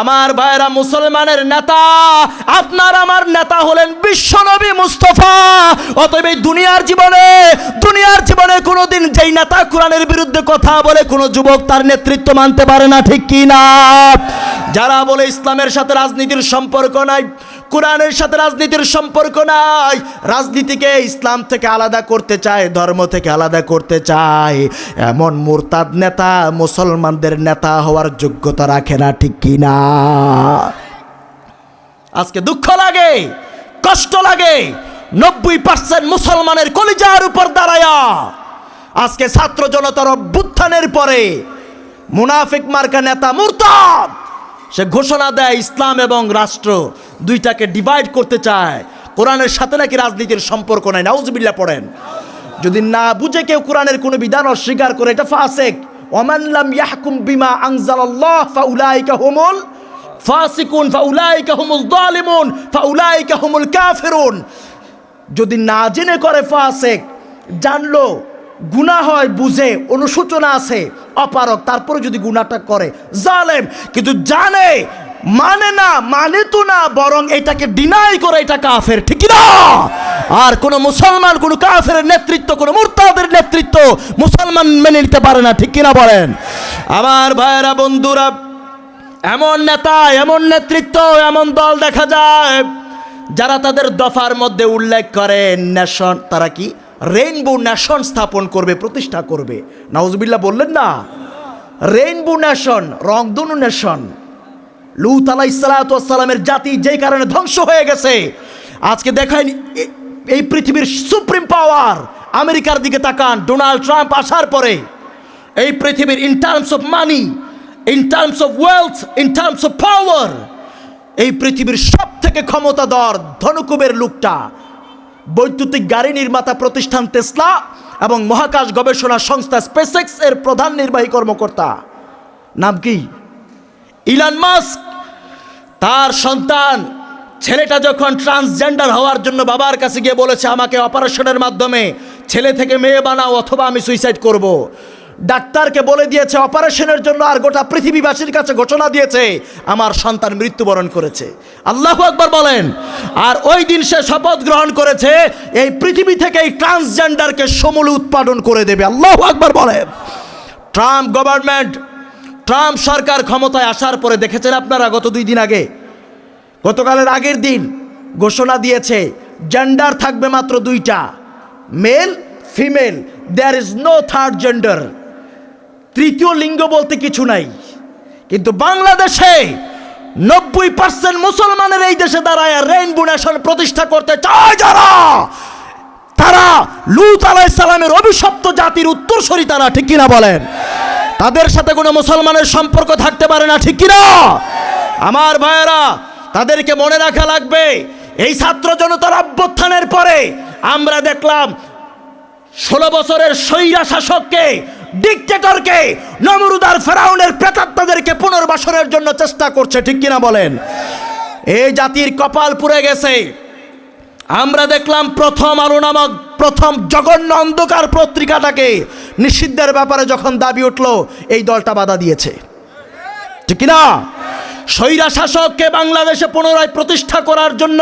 আমার ভাইরা মুসলমানের নেতা, আপনার আমার নেতা হলেন বিশ্বনবী মুস্তফা। অতএব এই দুনিয়ার জীবনে দুনিয়ার জীবনে কোনোদিন যেই নেতা কোরআনের বিরুদ্ধে কথা বলে কোনো যুবক তার নেতৃত্ব মানতে পারে না, ঠিক কি না? যারা বলে ইসলামের সাথে রাজনীতির সম্পর্ক নাই কোরআনের সাথে রাজনীতির সম্পর্ক নাই। রাজনীতিকে ইসলাম থেকে আলাদা করতে চায়, ধর্ম থেকে আলাদা করতে চায়। এমন মুরতাদ নেতা মুসলমানদের নেতা হওয়ার যোগ্যতা রাখে না, ঠিক কি না? আজকে দুঃখ লাগে, কষ্ট লাগে। নব্বই পার্সেন্ট মুসলমানের কলিজার উপর দাঁড়ায়া। আজকে ছাত্র জনতার অভ্যুত্থানের পরে মুনাফিক মার্কা নেতা মুরতাদ সে ঘোষণা দেয় ইসলাম এবং রাষ্ট্র দুইটাকে ডিভাইড করতে চায়। কোরআনের সাথে নাকি রাজনীতির সম্পর্ক নাই নাউজবিল্লা পড়েন। যদি না বুঝে কেউ কোরআনের কোনো বিধান অস্বীকার করে, এটা ফাসেক। ওমানলাম ইয়াহকুম বিমা আনজালাল্লাহ, ফাউলাইকা হুমুল ফাসিকুন, ফাউলাইকা হুমুল জালিমুন ফাউলাইকা হুমুল কাফিরুন। যদি না জেনে করে ফাসেক, জানলো গুনাহ হয়, বুঝে, অনুশোচনা আছে অপারক তারপরে যদি গুনাহটা করে, জালেম, কিন্তু জানে মানে না মানে তো না, বরং এটাকে ডিনাই করে এটা কাফের, ঠিক না আর কোন মুসলমান, কোন কাফের নেতৃত্ব, কোন মুরতাদের নেতৃত্ব মুসলমান মেনে নিতে পারে না, ঠিক কিনা বলেন? আমার ভাইয়েরা, বন্ধুরা, এমন নেতা, এমন নেতৃত্ব, এমন দল দেখা যায়, যারা তাদের দফার মধ্যে উল্লেখ করে নেশন তারা কি রেইনবো ন্যাশন স্থাপন করবে, প্রতিষ্ঠা করবে। নাউজবিল্লা বললেন না। রেইনবো ন্যাশন রংধনু ন্যাশন লুত আলাহ ইসালাতামের জাতি যেই কারণে ধ্বংস হয়ে গেছে। আজকে দেখেন এই পৃথিবীর সুপ্রিম পাওয়ার আমেরিকার দিকে তাকান, ডোনাল্ড ট্রাম্প আসার পরে। এই পৃথিবীর in terms of money in terms of wealth in terms of power এই পৃথিবীর সব থেকে ক্ষমতাধর ধনুকুবের লোকটা বৈদ্যুতিক গাড়ি নির্মাতা প্রতিষ্ঠান টেসলা এবং মহাকাশ গবেষণা সংস্থা স্পেসেক্স এর প্রধান নির্বাহী কর্মকর্তা। নাম কি? Elon Musk. তার সন্তান, ছেলেটা যখন ট্রান্সজেন্ডার হওয়ার জন্য বাবার কাছে গিয়ে বলেছে, আমাকে অপারেশনের মাধ্যমে ছেলে থেকে মেয়ে বানাও, অথবা আমি সুইসাইড করব। ডাক্তারকে বলে দিয়েছে, অপারেশনের জন্য আর গোটা পৃথিবীবাসীর কাছে ঘোষণা দিয়েছে, আমার সন্তান মৃত্যুবরণ করেছে। আল্লাহ আকবর বলেন, আর ওই দিন সে শপথ গ্রহণ করেছে, এই পৃথিবী থেকে এই ট্রান্সজেন্ডারকে সমূলে উৎপাদন করে দেবে। আল্লাহ আকবর বলেন। ট্রাম্প গভর্নমেন্ট, ট্রাম্প সরকার ক্ষমতায় আসার পরে দেখেছেন আপনারা গত দুই দিন আগে, গতকালের আগের দিন ঘোষণা দিয়েছে জেন্ডার থাকবে মাত্র দুইটা male female there is no third gender তৃতীয় লিঙ্গ বলতে কিছু নাই। কিন্তু বাংলাদেশে নব্বই পার্সেন্ট মুসলমানের এই দেশে দাঁড়ায় রেইনবো নেশন প্রতিষ্ঠা করতে চায় যারা, তারা লুত আলাই সালামের অভিশপ্ত জাতির উত্তরসরি তারা, ঠিক কিনা বলেন? তাদের সাথে কোনো মুসলমানের সম্পর্ক থাকতে পারে না, ঠিক কিনা? আমার ভাইয়েরা, তাদেরকে মনে রাখা লাগবে, এই ছাত্র জনতার অভ্যুত্থানের পরে আমরা দেখলাম ষোলো বছরের স্বৈরা শাসককে ডিকটেটরকে নমরুদার ফেরাউনের প্রেতাত্মাদেরকে পুনর্বাসনের জন্য চেষ্টা করছে, ঠিক কিনা বলেন? এই জাতির কপাল পুড়ে গেছে। আমরা দেখলাম প্রথম আলো নামক, প্রথম জঘন্য অন্ধকার পত্রিকাটাকে নিষিদ্ধের ব্যাপারে যখন দাবি উঠল, এই দলটা বাধা দিয়েছে। ঠিক কিনা? স্বৈরা শাসককে বাংলাদেশে পুনরায় প্রতিষ্ঠা করার জন্য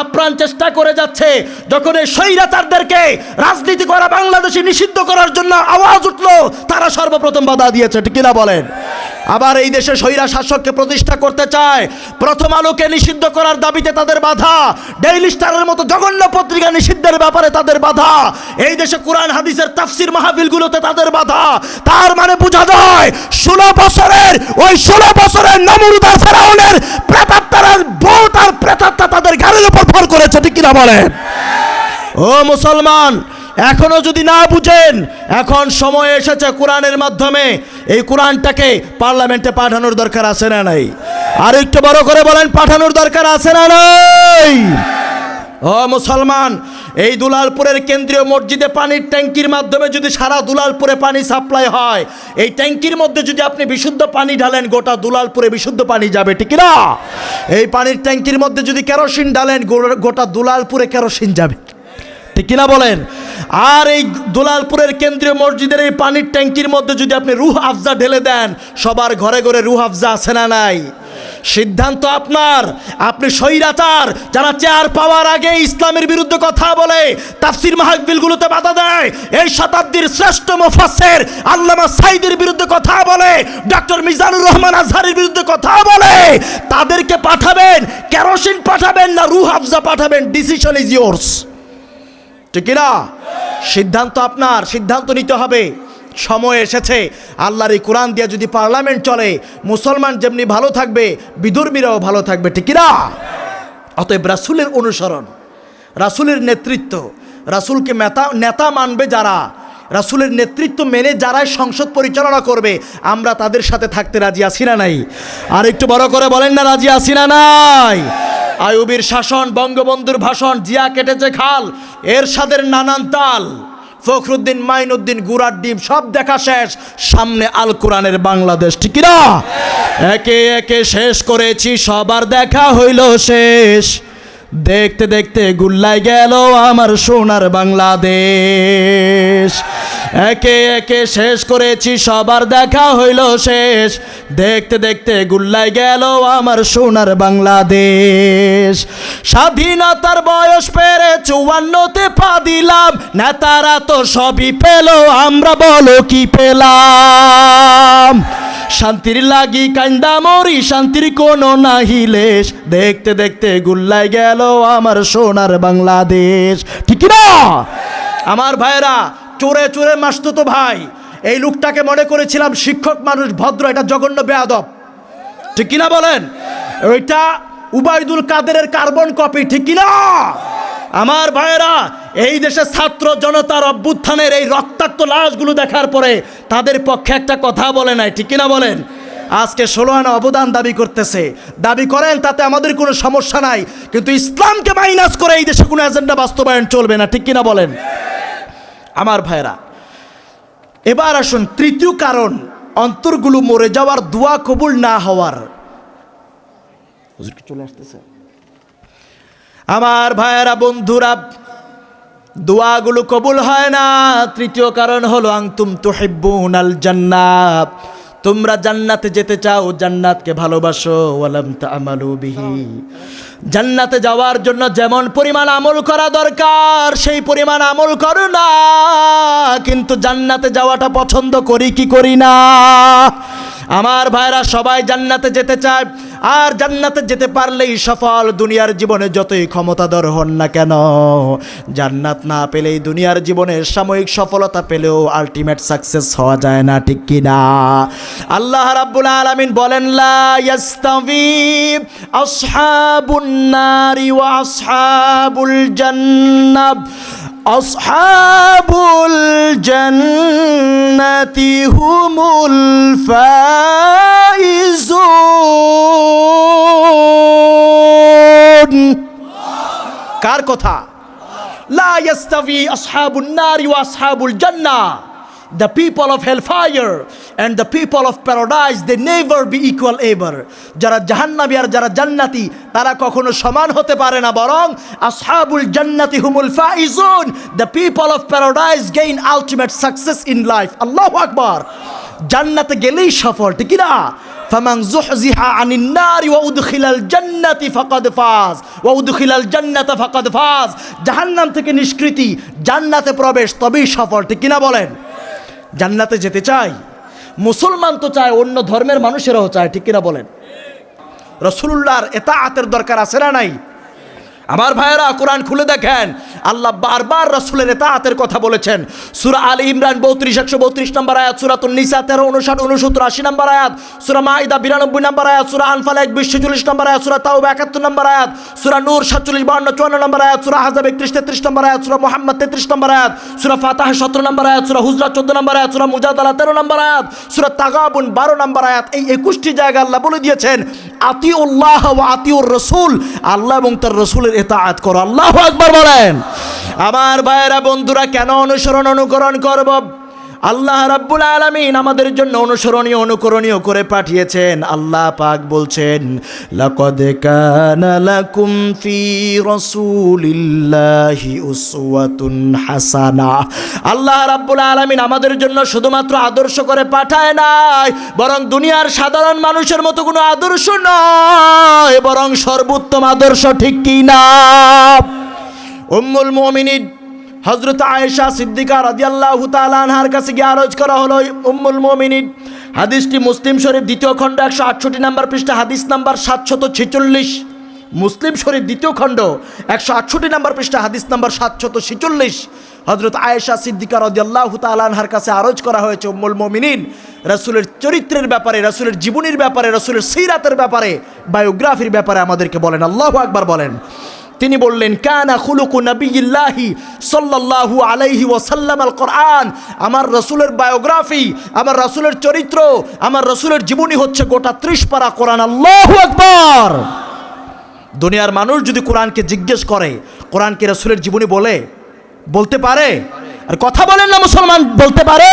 আপ্রাণ চেষ্টা করে যাচ্ছে। যখন এই স্বৈরাচারদেরকে রাজনীতি করা বাংলাদেশে নিষিদ্ধ করার জন্য আওয়াজ উঠল, তারা সর্বপ্রথম বাধা দিয়েছে কিনা বলেন? আবার এই দেশে স্বৈরা শাসককে প্রতিষ্ঠা করতে চায়। প্রথম আলোকে নিষিদ্ধ করার দাবিতে তাদের বাধা। ডেইলি স্টারের মতো জঘন্য পত্রিকা নিষিদ্ধের ব্যাপারে তাদের বাধা। এই দেশে কোরআন, হাদিসের তাফসির মাহফিলগুলোতে তাদের বাধা। তার মানে বোঝা যায়, ষোলো বছরের, ওই ষোলো বছরের নমরুদার ফেরাউনের প্রেতাত্মার বউ তার প্রেতাত্মা তাদের গাড়ির উপর ভর করেছে, ঠিক কিনা বলেন? ও মুসলমান এখনও যদি না বুঝেন, এখন সময় এসেছে কোরআনের মাধ্যমে। এই কোরআনটাকে পার্লামেন্টে পাঠানোর দরকার আছে না নাই? আর একটু বড় করে বলেন, পাঠানোর দরকার আছে না নাই? ও মুসলমান, এই দুলালপুরের কেন্দ্রীয় মসজিদে পানির ট্যাঙ্কির মাধ্যমে যদি সারা দুলালপুরে পানি সাপ্লাই হয়, এই ট্যাঙ্কির মধ্যে যদি আপনি বিশুদ্ধ পানি ঢালেন, গোটা দুলালপুরে বিশুদ্ধ পানি যাবে, ঠিক না এই পানির ট্যাঙ্কির মধ্যে যদি কেরোসিন ঢালেন, গোটা দুলালপুরে কেরোসিন যাবে। ঠিক কিনা বলেন? আর এই দুলালপুরের কেন্দ্রীয় মসজিদের এই পানির ট্যাঙ্কির মধ্যে যদি আপনি রুহ আফজা ঢেলে দেন, সবার ঘরে ঘরে রুহ আফজা আছে না নাই? সিদ্ধান্ত আপনার। আপনি স্বৈরাচার, যারা চেয়ার পাওয়ার আগে ইসলামের বিরুদ্ধে কথা বলে, তাফসির মাহফিলগুলোতে বাধা দেয়, এই শতাব্দীর শ্রেষ্ঠ মুফাসসির আল্লামা সাইদের বিরুদ্ধে কথা বলে, ডক্টর মিজানুর রহমান আজহারের বিরুদ্ধে কথা বলে, তাদেরকে পাঠাবেন, কেরোসিন পাঠাবেন না রুহ আফজা পাঠাবেন ডিসিশন ইজ ইয়োর্স ঠিক না সিদ্ধান্ত আপনার, সিদ্ধান্ত নিতে হবে। সময় এসেছে। আল্লাহর এই কোরআন দিয়ে যদি পার্লামেন্ট চলে, মুসলমান যেমনি ভালো থাকবে বিধর্মীরাও ভালো থাকবে, ঠিক না অতএব রাসুলের অনুসরণ, রাসুলের নেতৃত্ব, রাসুলকে নেতা নেতা মানবে যারা, রাসুলের নেতৃত্ব মেনে যারাই সংসদ পরিচালনা করবে, আমরা তাদের সাথে থাকতে রাজি আছি না নাই? আর একটু বড় করে বলেন না, রাজি আছি না নাই? আয়ুবীর শাসন, বঙ্গবন্ধুর ভাষণ, জিয়া কেটেছে খাল, এরশাদের নানান তাল, ফখরুদ্দিন, মাইনুদ্দিন, গুড়ার ডিম, সব দেখা শেষ, সামনে আল কোরআনের বাংলাদেশ, ঠিক না একে একে শেষ করেছি, সবার দেখা হইল শেষ। দেখতে দেখতে গুল্লাই গেল আমার সোনার বাংলাদেশ। একে একে শেষ করেছি, সবার দেখা হইল শেষ। দেখতে দেখতে গুল্লাই গেল আমার সোনার বাংলাদেশ। স্বাধীনতার বয়স পেরে চুয়ান্নতে পা দিলাম নেতারা তো সবই পেল, আমরা বলো কি পেলাম? শান্তির লাগি কান্দা মরি, শান্তির কোনো নাহিলেশ দেখতে দেখতে গুল্লাই গেল আমার সোনার বাংলাদেশ। ঠিক না আমার ভাইরা চোরে চোরে মাসতো তো ভাই। এই লোকটাকে মনে করেছিলাম শিক্ষক মানুষ, ভদ্র, এটা জঘন্য বেয়াদব। ঠিক কিনা বলেন? ওইটা উবায়দুল কাদেরের কার্বন কপি, ঠিক কিনা? আমার ভাইয়েরা এই দেশে ছাত্র জনতার অভ্যুত্থানের এই রক্তাক্ত লাশগুলো দেখার পরে তাদের পক্ষে একটা কথা বলে নাই, ঠিক কিনা বলেন? আজকে ষোলো আনা অবদান দাবি করতেছে। দাবি করেন, তাতে আমাদের কোনো সমস্যা নাই, কিন্তু ইসলামকে মাইনাস করে এই দেশে কোনো এজেন্ডা বাস্তবায়ন চলবে না, ঠিক কিনা বলেন? আমার ভাইয়েরা, এবার আসুন, তৃতীয় কারণ, অন্তরগুলো মরে যাওয়ার দোয়া কবুল না হওয়ার। চলে আসতেছে? আমার ভাইয়েরা, বন্ধুরা দোয়াগুলো কবুল হয় না। তৃতীয় কারণ হলো আংতুম তুহিব্বুন আল জান্নাত। তোমরা জান্নাতে যেতে চাও, জান্নাতকে ভালোবাসো, ওয়ালাম তামালু বিহি। জান্নাতে যাওয়ার জন্য যেমন পরিমাণ আমল করা দরকার, সেই পরিমাণ আমল করো না। কিন্তু জান্নাতে যাওয়াটা পছন্দ করি কি করি না? আমার ভাইরা সবাই জান্নাতে যেতে চায়, আর জান্নাতে যেতে পারলেই সফল দুনিয়ার জীবনে যতই ক্ষমতাধর হন না কেন। জান্নাত না পেলেই দুনিয়ার জীবনে সাময়িক সফলতা পেলেও আলটিমেট সাকসেস হওয়া যায় না, ঠিক কি না? আল্লাহ রাব্বুল আলামিন বলেন, লা ইয়াস্তাবি আসহাবুন নারি ওয়া আসহাবুল জান্নাত أصحاب الجنة هم الفائزون কার কথা লা ইয়াস্তাবি আসহাবুন নারি ওয়া আসহাবুল জান্নাহ The people of hellfire and the people of paradise, they never be equal ever. যারা জাহান্নাবী আর যারা জান্নাতি, তারা কখনো সমান হতে পারে না, বরং আসহাবুল জান্নাতি হুমুল Faizun. The people of paradise gain ultimate success in life আল্লাহু আকবার। জান্নাতে গেলেই সফল, ঠিক না আনিন নারি ওয়া উদখিলাল জান্নাতি ফাকাদ ফাজ। ওয়া উদখিলাল জান্নাতা ফাকাদ ফাজ। জাহান্নাম থেকে নিষ্কৃতি, জান্নাতে প্রবেশ তবেই সফল, ঠিক কিনা বলেন? জান্নাতে যেতে চাই। মুসলমান তো চায় অন্য ধর্মের মানুষেরাও চায়, ঠিক কিনা বলেন? রসুল্লাহর এটা আতের দরকার আছে না নাই? আমার ভাইয়েরা কোরআন খুলে দেখেন আল্লাহ বারবার রসুলের এতাহাতের কথা বলেছেন সুরা আলী ইমরান বৌত্রিশ একশো বত্রিশ নম্বর আয়াত সুরা তুন্নিসা তেরো উনষাট উনসত্তর আশি নম্বর আয়াত সুরা মাইদা বিরানব্বই নম্বর আয়াত সুরা আনফাল এক বিশ চল্লিশ নম্বর আয়াত সুরা তাও একাত্তর নম্বর আয়াত সুরা নূর সাতচল্লিশ বান্ন চুয়ান্ন নম্বর আয়াত সুরা হাজাব একত্রিশ তেত্রিশ নম্বর আয়াত সুরা মোহাম্মদ তেত্রিশ নম্বর আয়াত সুরা ফাতাহ সতেরো নম্বর আয়াত সুরা হুজরা চোদ্দ নম্বর আয়াত সুরা মুজাদালা তেরো নম্বর আয়াত সুরা তাগাবুন বারো নম্বর আয়াত এই একুশটি জায়গা আল্লাহ বলে দিয়েছেন আতিউল্লাহ আতিউর রসুল আল্লাহ এবং তার রসুলের এতাআত করো। আল্লাহ আকবার বলেন। আমার ভাইয়েরা বন্ধুরা কেন অনুসরণ অনুকরণ করব? আল্লাহ রাব্বুল আলামিন আমাদের জন্য অনুসরণীয়, অনুকরণীয় করে পাঠিয়েছেন। আল্লাহ পাক বলছেন, লাকাদ কানা লাকুম ফি রাসূলিল্লাহি উসওয়াতুন হাসানা। আল্লাহ রাব্বুল আলামিন আমাদের জন্য শুধুমাত্র আদর্শ করে পাঠায় নাই, বরং দুনিয়ার সাধারণ মানুষের মতো কোনো আদর্শ নয়, বরং সর্বোত্তম আদর্শ ঠিক কি না? উম্মুল মুমিনিন হজরত আয়েশা সিদ্দিকা রাদিয়াল্লাহু তাআলা আনহার কাছে গিয়ে আরজ করা হলো উম্মুল মুমিনিন, হাদিসটি মুসলিম শরীফ দ্বিতীয় খণ্ড একশো আটষট্টি নাম্বার পৃষ্ঠা, হাদিস নাম্বার সাতশত ছেচল্লিশ। মুসলিম শরীফ দ্বিতীয় খণ্ড একশো আটষট্টি নাম্বার পৃষ্ঠা, হাদিস নাম্বার সাতশত ছেচল্লিশ। হজরত আয়েশা সিদ্দিকা রদিয়াল্লাহু তালানহার কাছে আরজ করা হয়েছে, উম্মুল মমিনিন, রাসূলের চরিত্রের ব্যাপারে, রাসূলের জীবনীর ব্যাপারে, রাসূলের সিরাতের ব্যাপারে, বায়োগ্রাফির ব্যাপারে আমাদেরকে বলেন, আল্লাহ আকবার বলেন। তিনি বললেন, কানা খুলুকু নবিয়িল্লাহি সাল্লাল্লাহু আলাইহি ওয়াসাল্লাম আল কোরআন। আমার রসুলের বায়োগ্রাফি, আমার রসুলের চরিত্র, আমার রসুলের জীবনী হচ্ছে গোটা ত্রিশ পারা কোরআন। আল্লাহু আকবার! দুনিয়ার মানুষ যদি কোরআনকে জিজ্ঞেস করে, কোরআনকে রসুলের জীবনী বলে, বলতে পারে? আর কথা বলেন না মুসলমান, বলতে পারে?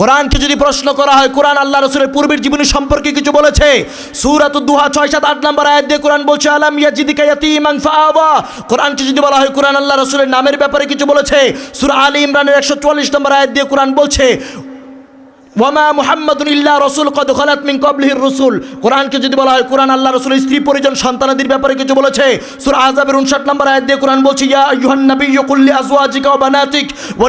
কোরআনকে যদি প্রশ্ন করা হয়, কোরআন আল্লাহ রসুলের পূর্বের জীবনী সম্পর্কে কিছু বলেছে? সুরাত দুহা, ছয় সাত, আট নম্বর আয়াত দিয়ে কোরআন বলছে, আলাম ইয়াজিদিকা ইয়াতীমান ফাআওয়া? কোরআনকে যদি বলা হয়, কোরআন আল্লাহ রসুলের নামের ব্যাপারে কিছু বলেছে? সুরা আলী ইমরানের একশো চুয়াল্লিশ নম্বর আয়াত দিয়ে কোরআন বলছে ওয়ামা মুহাম্মাদুন ইল্লা রসুল কদ খালাত মিন কবলিহির রসুল। কোরআনকে যদি বলা হয় কোরআন আল্লাহ রসুল স্ত্রী, পরিজন, সন্তানাদির ব্যাপারে কিছু বলেছে? সূরা আযাবের 59 নম্বর আয়াত দিয়ে কোরআন বলছে, ইয়া ওয়া বানাতিক ওয়া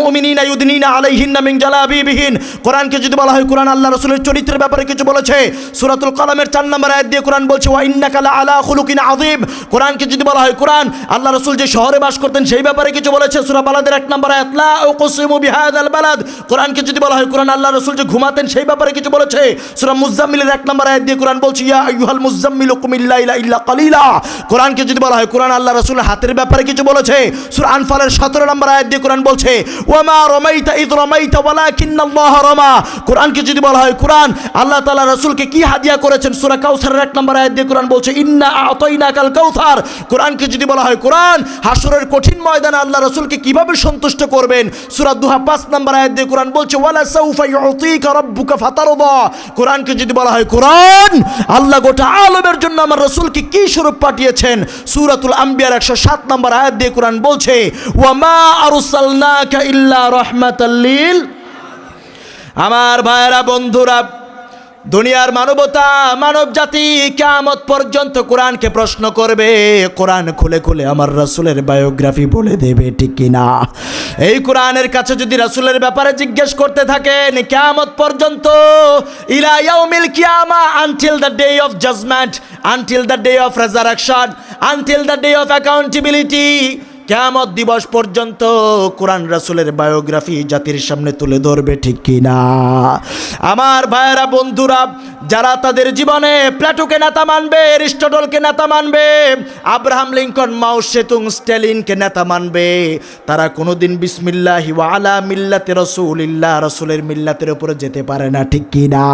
মুমিনিনা ইউদনিনা আলাইহিন্না মিন জালাবিবিহিন। কোরআনকে যদি বলা হয় কোরআন আল্লাহ রসুলের চরিত্রের ব্যাপারে কিছু বলেছে? সূরাতুল কলমের 4 নম্বর আয়াত দিয়ে কোরআন বলছে, ওয়া ইন্নাকা লাআলা খুলুকিন আযীম। কোরআনকে যদি বলা হয় কোরআন, আল্লাহ রসুল যে শহরে বাস করতেন সেই ব্যাপারে কিছু বলেছে? সূরা বালাদের 1 নম্বর আয়াত, লা উকসিমু বিহাদাল বালাদ। কোরআনকে যদি বলা হয় কোরআন আল্লাহ রসুল যে ঘুমাতেন সেই ব্যাপারে কিছু বলেছে? সূরা মুজাম্মিলের এক নম্বর আয়াত দিয়ে কোরআন বলছে, ইয়া আইয়ুহাল মুজাম্মিলু কুম ইল্লা ইলা ইল্লা কালিলা। কোরআনকে যদি বলা হয়, কোরআন আল্লাহ রাসূলের হাতের ব্যাপারে কিছু বলেছে? সূরা আনফালের 17 নম্বর আয়াত দিয়ে কোরআন বলছে, ওয়ামা রামাইতা ইদ রামাইতা ওয়ালাকিন্নাল্লাহ রামা। কোরআনকে যদি বলা হয়, কোরআন আল্লাহ তাআলা রাসূলকে কি হাদিয়া করেছেন? সূরা কাউসারের এক নম্বর আয়াত দিয়ে কোরআন বলছে, ইন্না আতাইনাকাল কাউসার কোরআনকে যদি বলা হয়, কোরআন হাসরের কঠিন ময়দানে আল্লাহ রসুলকে কীভাবে সন্তুষ্ট করবেন? সূরা দুহা 5 নম্বর আয়াত দিয়ে কোরআন বলছে, ওয়ালা সাউফা কোরআনকে যদি বলা হয় কোরআন, আল্লাহ গোটা আলমের জন্য আমার রসুলকে কি স্বরূপ পাঠিয়েছেন? সূরাতুল আম্বিয়ার 107 নম্বর আয়াত দিয়ে কোরআন বলছে, ওয়ামা আরসালনাকা ইল্লা রাহমাতাল লিল আমার ভাইয়েরা, বন্ধুরা দুনিয়ার মানবতা, মানব জাতি কেমত পর্যন্ত কোরআনকে প্রশ্ন করবে। কোরআন খুলে খুলে আমার রাসুলের বায়োগ্রাফি বলে দেবে, ঠিক কিনা? এই কোরআনের কাছে যদি রাসুলের ব্যাপারে জিজ্ঞেস করতে থাকেন কেমত পর্যন্ত, ইলা ইয়াউমিল কিয়ামা until the day of judgement until the day of resurrection until the day of accountability কেমত দিবস পর্যন্ত কোরআন রাসুলের বায়োগ্রাফি জাতির সামনে তুলে ধরবে, ঠিক কিনা? আমার ভাইয়েরা, বন্ধুরা, যারা তাদের জীবনে প্ল্যাটোকে নেতা মানবে, এরিস্টটলকে নেতা মানবে, আব্রাহাম লিঙ্কন, মাও সেতুং, স্ট্যালিনকে নেতা মানবে, তারা কোনোদিন বিসমিল্লাহি ওয়া আলা মিল্লাতে রসুলিল্লাহ, রসুলের মিল্লাতের উপরে যেতে পারে না, ঠিক কিনা?